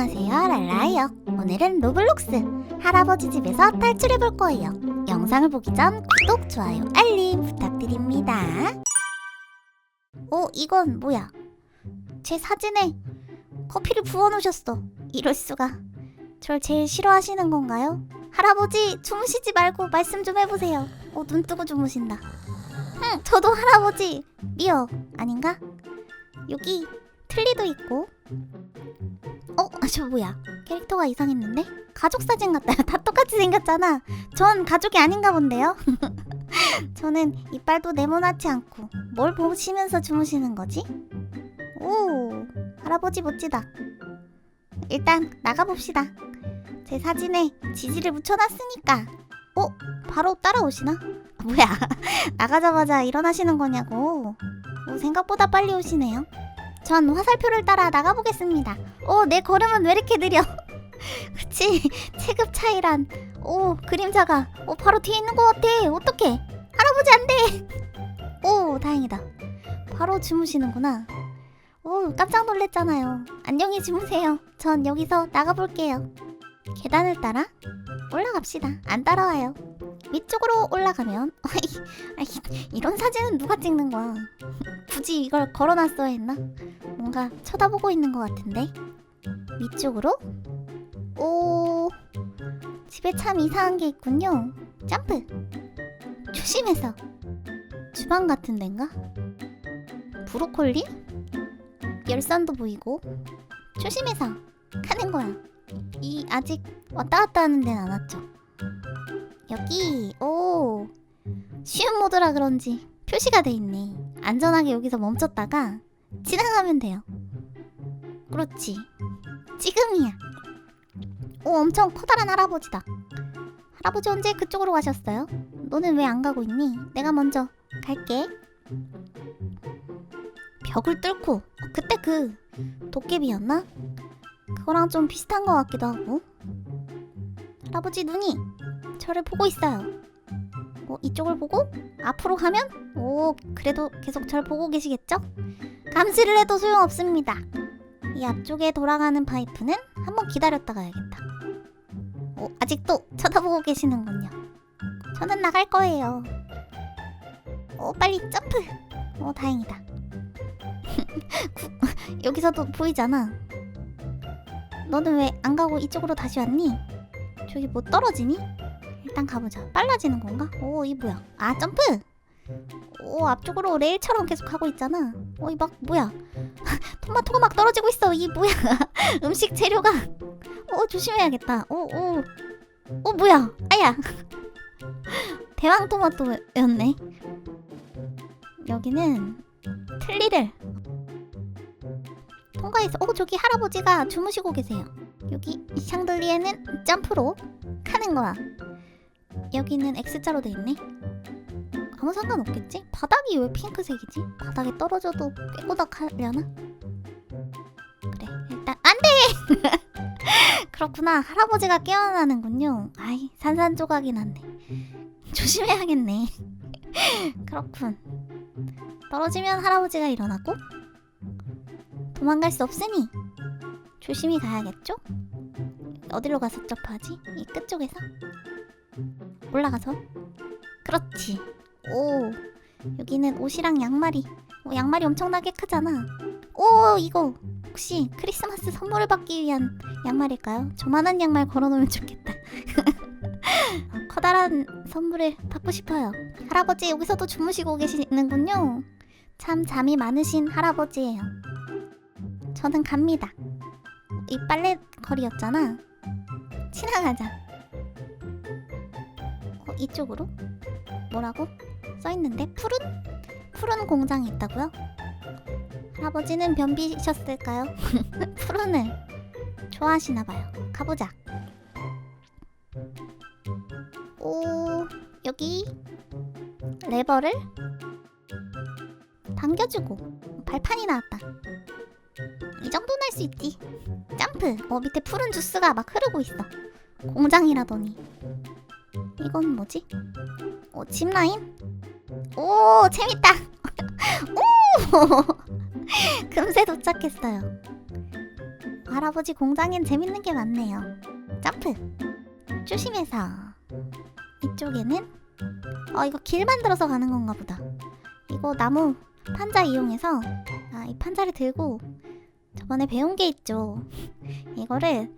안녕하세요 랄라예요. 오늘은 로블록스 할아버지 집에서 탈출해 볼 거예요. 영상을 보기 전 구독, 좋아요, 알림 부탁드립니다. 어 이건 뭐야? 제 사진에 커피를 부어 놓으셨어. 이럴 수가. 절 제일 싫어하시는 건가요? 할아버지 주무시지 말고 말씀 좀 해보세요. 어 눈 뜨고 주무신다. 응 저도 할아버지. 미어 아닌가? 여기 틀리도 있고 어? 아, 저 뭐야? 캐릭터가 이상했는데? 가족 사진 같아요. 다 똑같이 생겼잖아. 전 가족이 아닌가 본데요? 저는 이빨도 네모나지 않고 뭘 보시면서 주무시는 거지? 오, 할아버지 멋지다. 일단 나가봅시다. 제 사진에 지지를 붙여놨으니까. 어? 바로 따라오시나? 아, 뭐야? 나가자마자 일어나시는 거냐고. 오, 생각보다 빨리 오시네요. 전 화살표를 따라 나가보겠습니다. 오, 내 걸음은 왜 이렇게 느려? 그치, 체급 차이란. 오, 그림자가. 오, 바로 뒤에 있는 것 같아. 어떡해. 할아버지 안 돼. 오, 다행이다. 바로 주무시는구나. 오, 깜짝 놀랐잖아요. 안녕히 주무세요. 전 여기서 나가볼게요. 계단을 따라 올라갑시다. 안 따라와요. 위쪽으로 올라가면 이런 사진은 누가 찍는 거야? 굳이 이걸 걸어놨어야 했나? 뭔가 쳐다보고 있는 것 같은데? 위쪽으로? 오 집에 참 이상한 게 있군요. 점프! 조심해서! 주방 같은 데인가? 브로콜리? 열선도 보이고! 조심해서! 가는 거야! 이 아직 왔다 갔다 하는 데는 안 왔죠 여기 오 쉬운 모드라 그런지 표시가 돼 있네. 안전하게 여기서 멈췄다가 지나가면 돼요. 그렇지. 지금이야. 오, 엄청 커다란 할아버지다. 할아버지 언제 그쪽으로 가셨어요? 너는 왜 안 가고 있니? 내가 먼저 갈게. 벽을 뚫고 어, 그때 그 도깨비였나? 그거랑 좀 비슷한 것 같기도 하고. 할아버지 눈이 저를 보고 있어요. 어, 이쪽을 보고 앞으로 가면 오 그래도 계속 절 보고 계시겠죠? 감시를 해도 소용없습니다. 이 앞쪽에 돌아가는 파이프는 한번 기다렸다 가야겠다. 오 아직도 쳐다보고 계시는군요. 저는 나갈 거예요. 오 빨리 점프. 오 다행이다. 구- 여기서도 보이잖아. 너는 왜 안 가고 이쪽으로 다시 왔니? 저기 뭐 떨어지니? 일단 가보자. 빨라지는 건가? 오, 이 뭐야? 아, 점프! 오, 앞쪽으로 레일처럼 계속 가고 있잖아. 어, 이막 뭐야? 토마토가 막 떨어지고 있어. 이 뭐야? 음식 재료가. 오, 조심해야겠다. 오, 오. 오, 뭐야? 아야. 대왕 토마토였네. 여기는 틀니를 통과해서 오, 저기 할아버지가 주무시고 계세요. 여기 이 샹들리에는 점프로 가는 거야. 여기는 X자로 돼 있네. 아무 상관 없겠지? 바닥이 왜 핑크색이지? 바닥에 떨어져도 깨꼬닥하려나? 그래 일단 안돼! 그렇구나 할아버지가 깨어나는군요. 아이 산산조각이 났네. 조심해야겠네. 그렇군. 떨어지면 할아버지가 일어나고 도망갈 수 없으니 조심히 가야겠죠? 어디로 가서 점프하지? 이 끝쪽에서? 올라가서? 그렇지. 오 여기는 옷이랑 양말이. 오, 양말이 엄청나게 크잖아. 오 이거 혹시 크리스마스 선물을 받기 위한 양말일까요? 저만한 양말 걸어놓으면 좋겠다. 어, 커다란 선물을 받고 싶어요. 할아버지 여기서도 주무시고 계시는군요. 참 잠이 많으신 할아버지예요. 저는 갑니다. 이 빨래 거리였잖아. 지나가자. 어, 이쪽으로? 뭐라고? 써있는데? 푸른? 푸른 공장이 있다고요? 할아버지는 변비셨을까요? 푸른을 좋아하시나봐요. 가보자. 오, 여기 레버를 당겨주고 발판이 나왔다. 이 정도는 할 수 있지. 점프! 어, 밑에 푸른 주스가 막 흐르고 있어. 공장이라더니. 이건 뭐지? 어, 짚라인? 오, 재밌다. 오! 금세 도착했어요. 할아버지 공장엔 재밌는 게 많네요. 점프. 조심해서. 이쪽에는 어 이거 길 만들어서 가는 건가 보다. 이거 나무 판자 이용해서 아 이 판자를 들고 저번에 배운 게 있죠. 이거를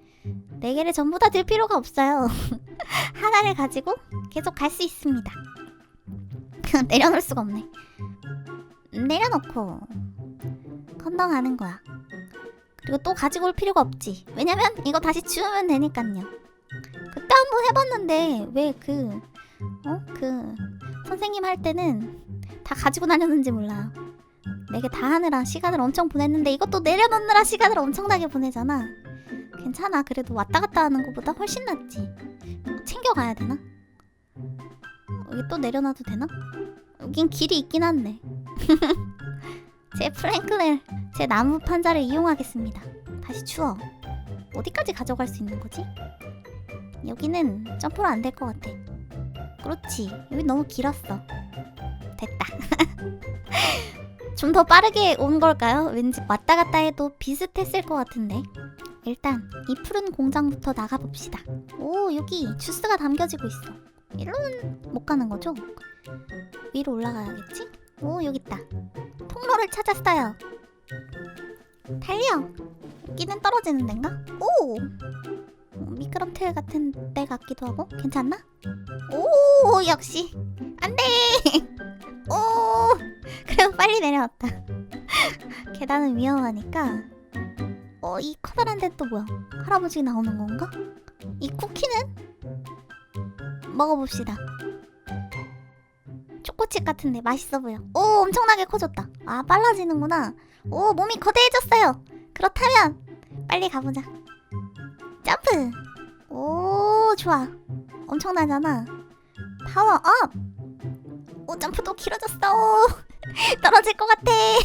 네 개를 전부 다 들 필요가 없어요. 하나를 가지고 계속 갈 수 있습니다. 내려놓을 수가 없네. 내려놓고 건너가는 거야. 그리고 또 가지고 올 필요가 없지. 왜냐면 이거 다시 주우면 되니까요. 그때 한 번 해봤는데 왜 그 어? 그 선생님 할 때는 다 가지고 다녔는지 몰라요. 내게 다 하느라 시간을 엄청 보냈는데 이것도 내려놓느라 시간을 엄청나게 보내잖아. 괜찮아. 그래도 왔다 갔다 하는 것보다 훨씬 낫지. 챙겨가야 되나? 여기 또 내려놔도 되나? 여긴 길이 있긴 한데. 제 프랭클을 제 나무 판자를 이용하겠습니다. 다시 추워. 어디까지 가져갈 수 있는 거지? 여기는 점프로 안 될 것 같아. 그렇지. 여기 너무 길었어. 됐다. 좀 더 빠르게 온 걸까요? 왠지 왔다 갔다 해도 비슷했을 것 같은데. 일단 이 푸른 공장부터 나가봅시다. 오 여기 주스가 담겨지고 있어. 일로는 못 가는 거죠? 위로 올라가야겠지? 오 여기 있다. 통로를 찾았어요. 달려. 여기는 떨어지는 데인가? 오. 어, 미끄럼틀 같은 데 같기도 하고 괜찮나? 오 역시 안돼. 오 그래도 빨리 내려왔다. 계단은 위험하니까. 어 이 커다란 데 또 뭐야? 할아버지 나오는 건가? 이 쿠키는 먹어봅시다. 초코칩 같은데 맛있어 보여. 오 엄청나게 커졌다. 아 빨라지는구나. 오 몸이 거대해졌어요. 그렇다면 빨리 가보자. 점프. 오 좋아. 엄청나잖아. 파워 업. 오 점프도 길어졌어. 오, 떨어질 것 같아.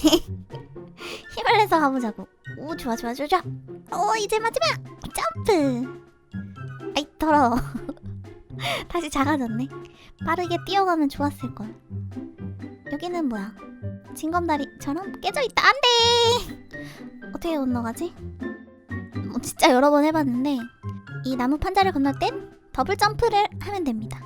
힘을 내서 가보자고. 오 좋아 좋아 좋아 좋아. 오 이제 마지막 점프. 아이 더러워. 다시 작아졌네. 빠르게 뛰어가면 좋았을 걸. 여기는 뭐야? 징검다리처럼 깨져 있다. 안 돼. 어떻게 건너가지? 뭐 진짜 여러 번 해봤는데 이 나무 판자를 건널 땐 더블 점프를 하면 됩니다.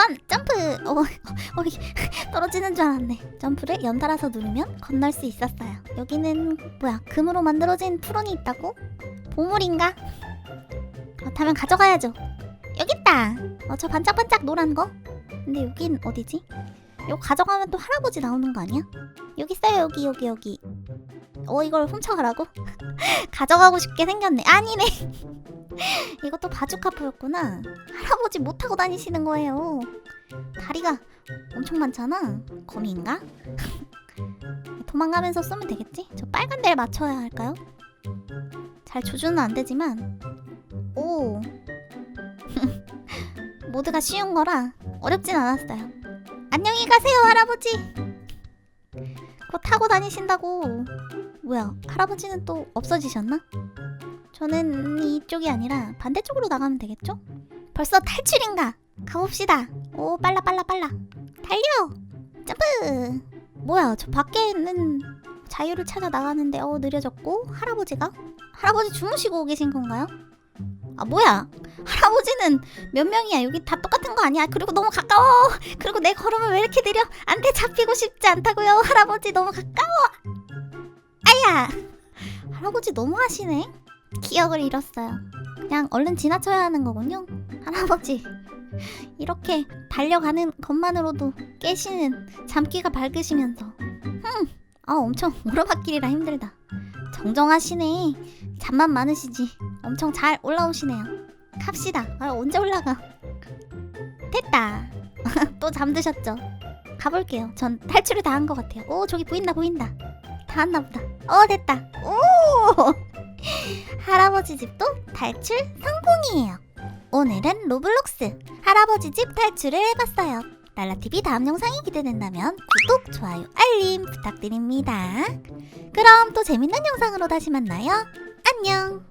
두번 점프. 어, 어, 떨어지는 줄 알았네. 점프를 연달아서 누르면 건널 수 있었어요. 여기는 뭐야? 금으로 만들어진 푸른이 있다고? 보물인가? 그렇다면 가져가야죠. 여기 있다. 어, 저 반짝반짝 노란 거. 근데 여긴 어디지? 이거 가져가면 또 할아버지 나오는 거 아니야? 여기 있어요. 여기 여기 여기. 어 이걸 훔쳐가라고? 가져가고 싶게 생겼네. 아니네. 이것도 바주카포였구나. 할아버지 못 타고 다니시는 거예요. 다리가 엄청 많잖아. 거미인가? 도망가면서 쏘면 되겠지? 저 빨간 데를 맞춰야 할까요? 잘 조준은 안 되지만 오 모두가 쉬운 거라 어렵진 않았어요. 안녕히 가세요, 할아버지. 곧 타고 다니신다고. 뭐야, 할아버지는 또 없어지셨나? 저는 이쪽이 아니라 반대쪽으로 나가면 되겠죠? 벌써 탈출인가? 가봅시다. 오, 빨라, 빨라, 빨라. 달려! 점프! 뭐야, 저 밖에 있는 자유를 찾아 나가는데 어 느려졌고 할아버지가 할아버지 주무시고 계신 건가요? 아 뭐야 할아버지는 몇 명이야 여기 다 똑같은 거 아니야 그리고 너무 가까워 그리고 내 걸음을 왜 이렇게 느려 안돼 잡히고 싶지 않다고요 할아버지 너무 가까워 할아버지 너무 하시네 기억을 잃었어요 그냥 얼른 지나쳐야 하는 거군요 할아버지 이렇게 달려가는 것만으로도 깨시는 잠기가 밝으시면서 흠, 아 엄청 오르막길이라 힘들다 정정하시네 잠만 많으시지 엄청 잘 올라오시네요. 갑시다. 아, 언제 올라가? 됐다. 또 잠드셨죠? 가볼게요. 전 탈출을 다 한 것 같아요. 오, 저기 보인다, 보인다. 다 왔나 보다. 어, 됐다. 오! 할아버지 집도 탈출 성공이에요. 오늘은 로블록스 할아버지 집 탈출을 해봤어요. 날라TV 다음 영상이 기대된다면 구독, 좋아요, 알림 부탁드립니다. 그럼 또 재밌는 영상으로 다시 만나요. 안녕!